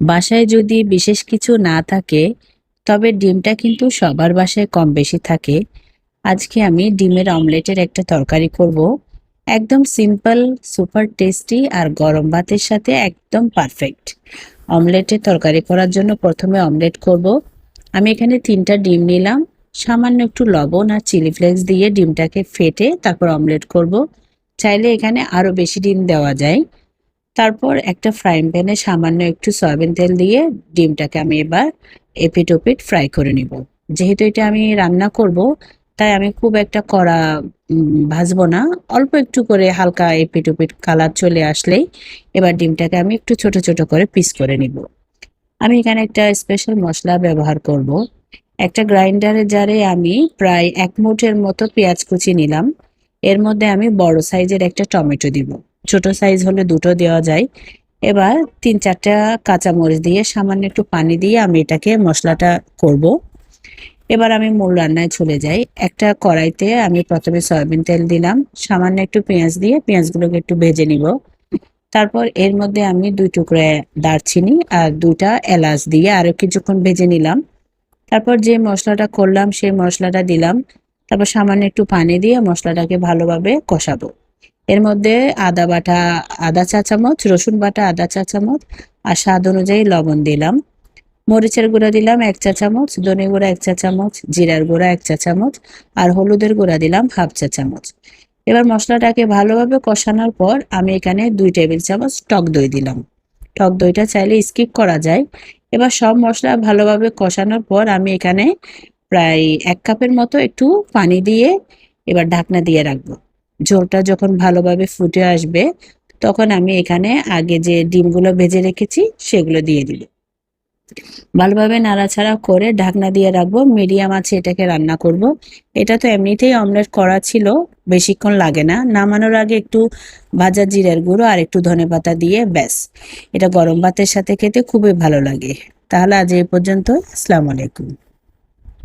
বাসায় যদি বিশেষ কিছু না থাকে, তবে ডিমটা কিন্তু সবার বাসায় কম বেশি থাকে। আজকে আমি ডিমের অমলেটের একটা তরকারি করব। একদম সিম্পল, সুপার টেস্টি আর গরম ভাতের সাথে একদম পারফেক্ট। অমলেটের তরকারি করার জন্য প্রথমে অমলেট করব। আমি এখানে তিনটা ডিম নিলাম। সামান্য একটু লবণ আর চিলি ফ্লেক্স দিয়ে ডিমটাকে ফেটে তারপর অমলেট করব। চাইলে এখানে আরও বেশি ডিম দেওয়া যায়। তারপর একটা ফ্রাইং প্যানে সামান্য একটু সয়াবিন তেল দিয়ে ডিমটাকে আমি এবার এপিট ওপিট ফ্রাই করে নিব। যেহেতু এটা আমি রান্না করব, তাই আমি খুব একটা কড়া ভাজবো না। অল্প একটু করে হালকা এপিট ওপিট কালার চলে আসলেই এবার ডিমটাকে আমি একটু ছোট ছোট করে পিস করে নিব। আমি এখানে একটা স্পেশাল মশলা ব্যবহার করব। একটা গ্রাইন্ডারে জারে আমি প্রায় এক মুঠের মতো পেঁয়াজ কুচি নিলাম। এর মধ্যে আমি বড় সাইজের একটা টমেটো দিব। ছোট সাইজ হলে দুটো দেওয়া যায়। এবার তিন চারটা কাঁচামরিচ দিয়ে সামান্য একটু পানি দিয়ে আমি এটাকে মশলাটা করব। এবার আমি মূল রান্নায় চলে যাই। একটা কড়াইতে আমি প্রথমে সয়াবিন তেল দিলাম। সামান্য একটু পেঁয়াজ দিয়ে পেঁয়াজগুলোকে একটু ভেজে নিব। তারপর এর মধ্যে আমি দুই টুকরো দারচিনি আর দুইটা এলাচ দিয়ে আরও কিছুক্ষণ ভেজে নিলাম। তারপর যে মশলাটা করলাম, সেই মশলাটা দিলাম। তারপর সামান্য একটু পানি দিয়ে মশলাটাকে ভালোভাবে কষাবো। এর মধ্যে আদা বাটা, আদা চা চামচ, রসুন বাটা, আদা চা চামচ আর স্বাদ অনুযায়ী লবণ দিলাম। মরিচের গুঁড়া দিলাম এক চা চামচ, ধনে গুঁড়া এক চা চামচ, জিরার গুঁড়া এক চা চামচ আর হলুদের গুঁড়া দিলাম হাফ চা চামচ। এবার মশলাটাকে ভালোভাবে কষানোর পর আমি এখানে দুই টেবিল চামচ টক দই দিলাম। টক দইটা চাইলে স্কিপ করা যায়। এবার সব মশলা ভালোভাবে কষানোর পর আমি এখানে প্রায় এক কাপের মতো একটু পানি দিয়ে এবার ঢাকনা দিয়ে রাখব। ঝোলটা যখন ভালোভাবে ফুটে আসবে, তখন আমি এখানে আগে যে ডিমগুলো ভেজে রেখেছি, সেগুলো দিয়ে দিব। ভালোভাবে নাড়াচাড়া করে ঢাকনা দিয়ে রাখব, মিডিয়াম আছে এটাকে রান্না করব। এটা তো এমনিতেই অমলেট করা ছিল, বেশিক্ষণ লাগে না। নামানোর আগে একটু ভাজা জিরের গুঁড়ো আর একটু ধনেপাতা দিয়ে ব্যাস। এটা গরম ভাতের সাথে খেতে খুবই ভালো লাগে। তাহলে আজ এই পর্যন্ত আসসালামু আলাইকুম।